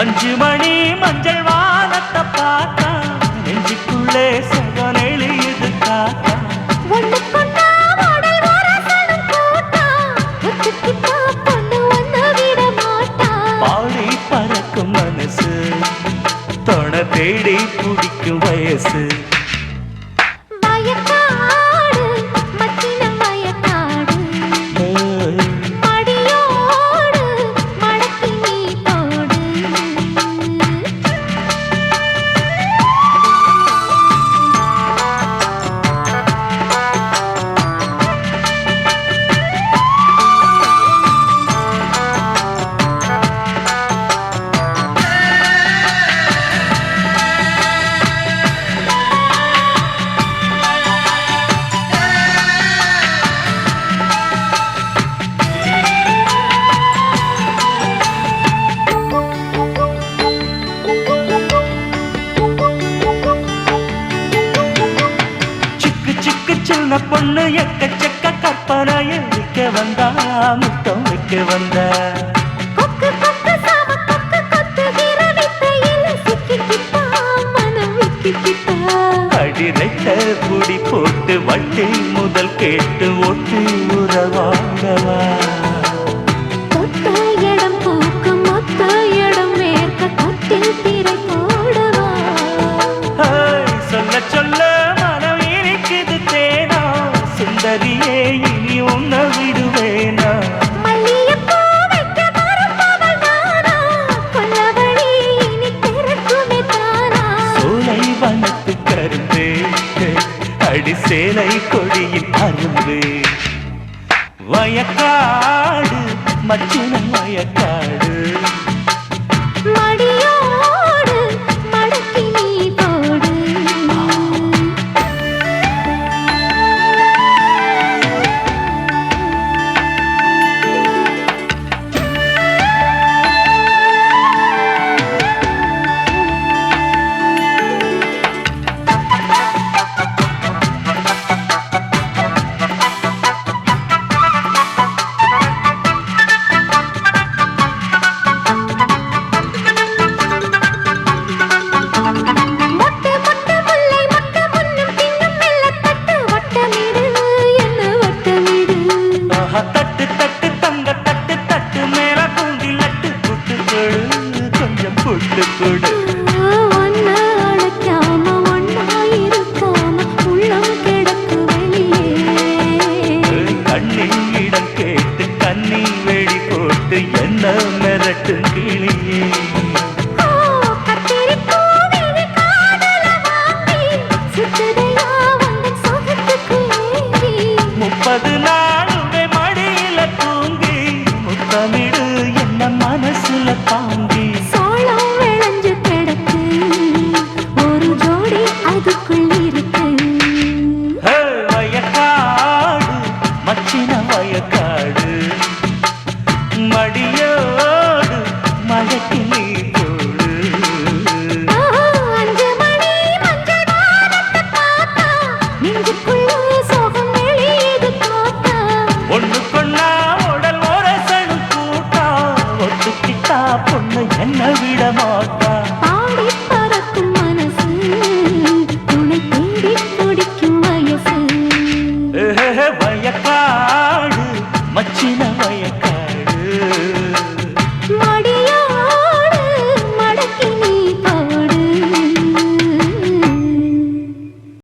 அஞ்சு மணி மஞ்சள் வானத்தை பார்த்தா நெஞ்சுக்குள்ளே சகன் எழுது காத்தா பாடி பறக்கும் மனசு தொண தேடி பிடிக்கும் வயசு. சின்ன பொண்ணு எக்கச்சக்க கற்பனை விற்க வந்தா முத்தம் வைக்க வந்த. அடிரைத்த குடி போட்டு வட்டி முதல் கேட்டு ஒட்டி உறவாங்கவா இலை கொடியின் அரும்பு. வயக்காடு மச்சுன வயக்காடு. தட்டு தட்டு பார்த்த